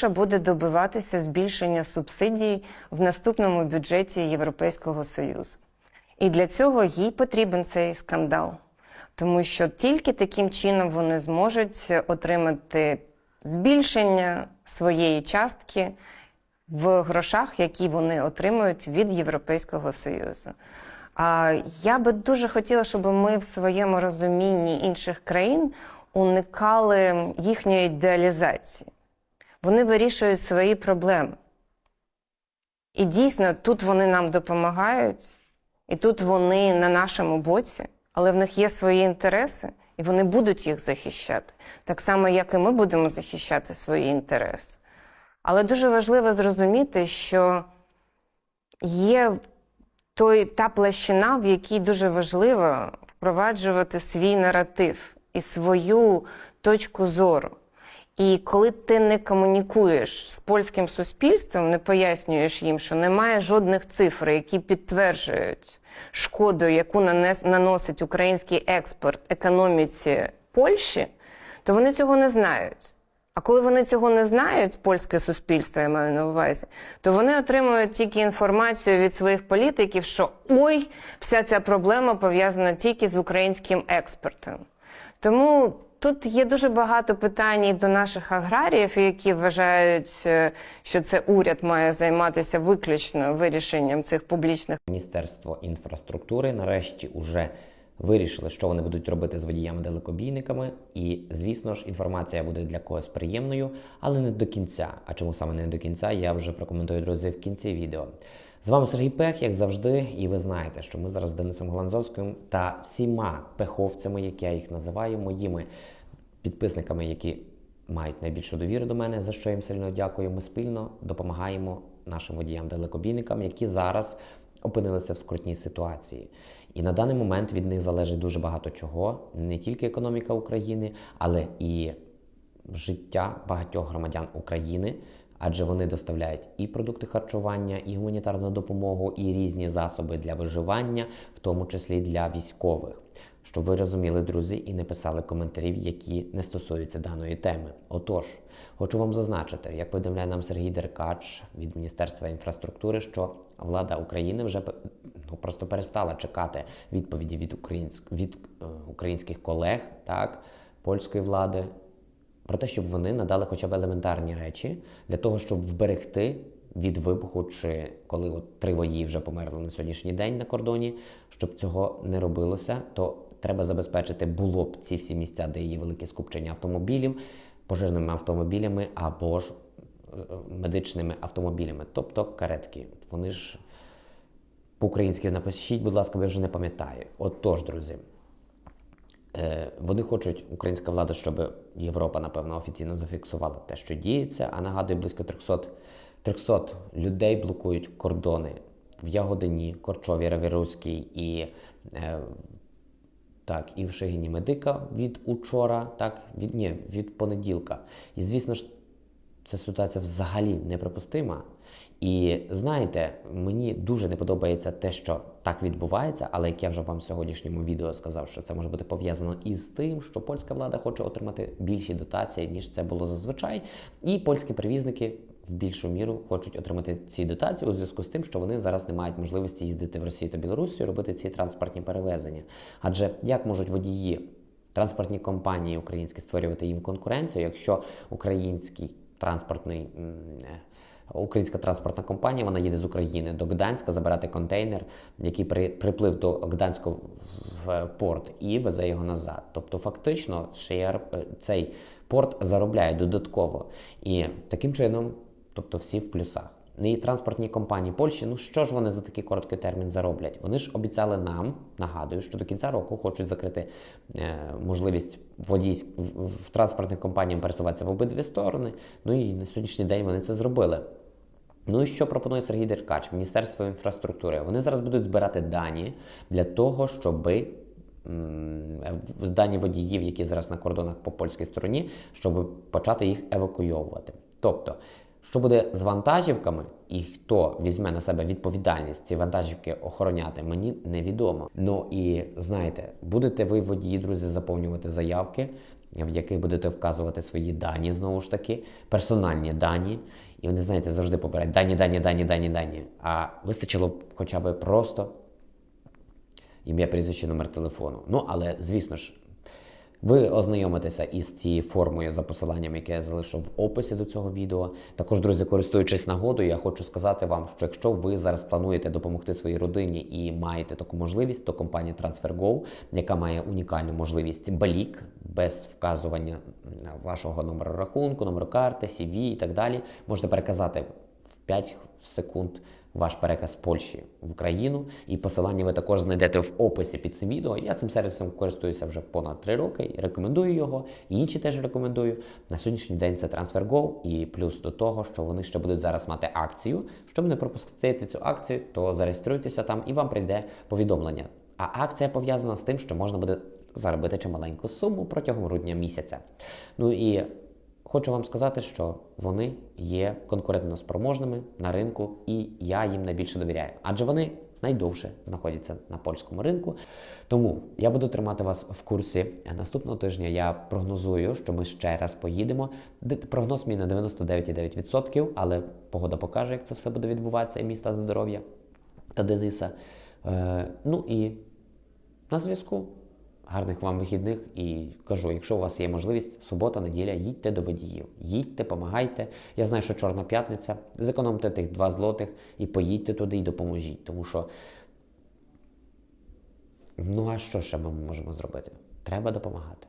Польща буде добиватися збільшення субсидій в наступному бюджеті Європейського Союзу. І для цього їй потрібен цей скандал, тому що тільки таким чином вони зможуть отримати збільшення своєї частки в грошах, які вони отримують від Європейського Союзу. А я би дуже хотіла, щоб ми в своєму розумінні інших країн уникали їхньої ідеалізації. Вони вирішують свої проблеми. І дійсно тут вони нам допомагають, і тут вони на нашому боці, але в них є свої інтереси, і вони будуть їх захищати. Так само, як і ми будемо захищати свої інтереси. Але дуже важливо зрозуміти, що є той, та площина, в якій дуже важливо впроваджувати свій наратив і свою точку зору. І коли ти не комунікуєш з польським суспільством, не пояснюєш їм, що немає жодних цифр, які підтверджують шкоду, яку нанес, наносить український експорт економіці Польщі, то вони цього не знають. А коли вони цього не знають, польське суспільство я маю на увазі, то вони отримують тільки інформацію від своїх політиків, що ой, вся ця проблема пов'язана тільки з українським експортом. Тому тут є дуже багато питань і до наших аграріїв, які вважають, е, що це уряд має займатися виключно вирішенням цих публічних Міністерство інфраструктури нарешті уже вирішили, що вони будуть робити з водіями-далекобійниками. І, звісно ж, інформація буде для когось приємною, але не до кінця. А чому саме не до кінця, я вже прокоментую, друзі, в кінці відео. З вами Сергій Пех, як завжди, і ви знаєте, що ми зараз з Денисом Гланзовським та всіма пеховцями, як я їх називаю, моїми підписниками, які мають найбільшу довіру до мене, за що їм сильно дякую. Ми спільно допомагаємо нашим водіям-далекобійникам, які зараз опинилися в скрутній ситуації. І на даний момент від них залежить дуже багато чого, не тільки економіка України, але і життя багатьох громадян України, адже вони доставляють і продукти харчування, і гуманітарну допомогу, і різні засоби для виживання, в тому числі для військових. Щоб ви розуміли, друзі, і не писали коментарів, які не стосуються даної теми. Отож, хочу вам зазначити, як повідомляє нам Сергій Деркач від Міністерства інфраструктури, що влада України вже ну, просто перестала чекати відповіді від, українськ... від е, українських колег, так, польської влади, про те, щоб вони надали хоча б елементарні речі для того, щоб вберегти від вибуху, чи коли от три водії вже померли на сьогоднішній день на кордоні, щоб цього не робилося, то треба забезпечити було б ці всі місця, де є велике скупчення автомобілів, пожежними автомобілями або ж е, медичними автомобілями, тобто каретки. Вони ж по-українськи напишіть, будь ласка, ви вже не пам'ятаю. Отож, друзі. Е, Вони хочуть, українська влада, щоб Європа, напевно, офіційно зафіксувала те, що діється. А нагадую, близько 300, 300 людей блокують кордони в Ягодині, Корчові, Равіруській і е, так, і в Шигині Медика від учора, так, від, ні, від понеділка. І звісно ж, ця ситуація взагалі неприпустима. І знаєте, мені дуже не подобається те, що так відбувається, але як я вже вам в сьогоднішньому відео сказав, що це може бути пов'язано із тим, що польська влада хоче отримати більші дотації, ніж це було зазвичай. І польські перевізники в більшу міру хочуть отримати ці дотації у зв'язку з тим, що вони зараз не мають можливості їздити в Росію та Білорусію, робити ці транспортні перевезення. Адже як можуть водії транспортні компанії українські створювати їм конкуренцію, якщо український транспортний е, Українська транспортна компанія вона їде з України до Гданська забирати контейнер, який при, приплив до Гданського в порт і везе його назад. Тобто, фактично, шеєр, е, цей порт заробляє додатково. І таким чином, тобто, всі в плюсах. І транспортні компанії Польщі, ну що ж вони за такий короткий термін зароблять? Вони ж обіцяли нам, нагадую, що до кінця року хочуть закрити е, можливість водійськ в, в транспортних компаніям пересуватися в обидві сторони. Ну і на сьогоднішній день вони це зробили. Ну і що пропонує Сергій Деркач, Міністерство інфраструктури? Вони зараз будуть збирати дані для того, щоб дані водіїв, які зараз на кордонах по польській стороні, щоб почати їх евакуйовувати. Тобто, що буде з вантажівками і хто візьме на себе відповідальність ці вантажівки охороняти, мені невідомо. Ну і знаєте, будете ви водії, друзі, заповнювати заявки. в яких будете вказувати свої дані, знову ж таки, персональні дані. І вони, знаєте, завжди побирають дані, дані, дані, дані, дані. А вистачило б хоча б просто ім'я, прізвище, номер телефону. Ну, але, звісно ж, ви ознайомитеся із цією формою за посиланням, яке я залишив в описі до цього відео. Також, друзі, користуючись нагодою, я хочу сказати вам, що якщо ви зараз плануєте допомогти своїй родині і маєте таку можливість, то компанія TransferGo, яка має унікальну можливість балік без вказування вашого номеру рахунку, номеру карти, CV і так далі, можете переказати в 5 секунд ваш переказ з Польщі в Україну. І посилання ви також знайдете в описі під цим відео. Я цим сервісом користуюся вже понад 3 роки рекомендую його. І інші теж рекомендую. На сьогоднішній день це TransferGo, і плюс до того, що вони ще будуть зараз мати акцію. Щоб не пропустити цю акцію, то зареєструйтеся там і вам прийде повідомлення. А акція пов'язана з тим, що можна буде заробити чималеньку суму протягом грудня місяця. Ну і Хочу вам сказати, що вони є конкурентно спроможними на ринку, і я їм найбільше довіряю, адже вони найдовше знаходяться на польському ринку. Тому я буду тримати вас в курсі. Наступного тижня я прогнозую, що ми ще раз поїдемо. Прогноз мій на 99,9%, але погода покаже, як це все буде відбуватися, і мій стан здоров'я та Дениса. Е, ну і на зв'язку. Гарних вам вихідних і кажу, якщо у вас є можливість, субота, неділя, їдьте до водіїв, їдьте, помагайте. Я знаю, що Чорна п'ятниця, зекономте тих два злотих і поїдьте туди і допоможіть. Тому що, ну а що ще ми можемо зробити? Треба допомагати.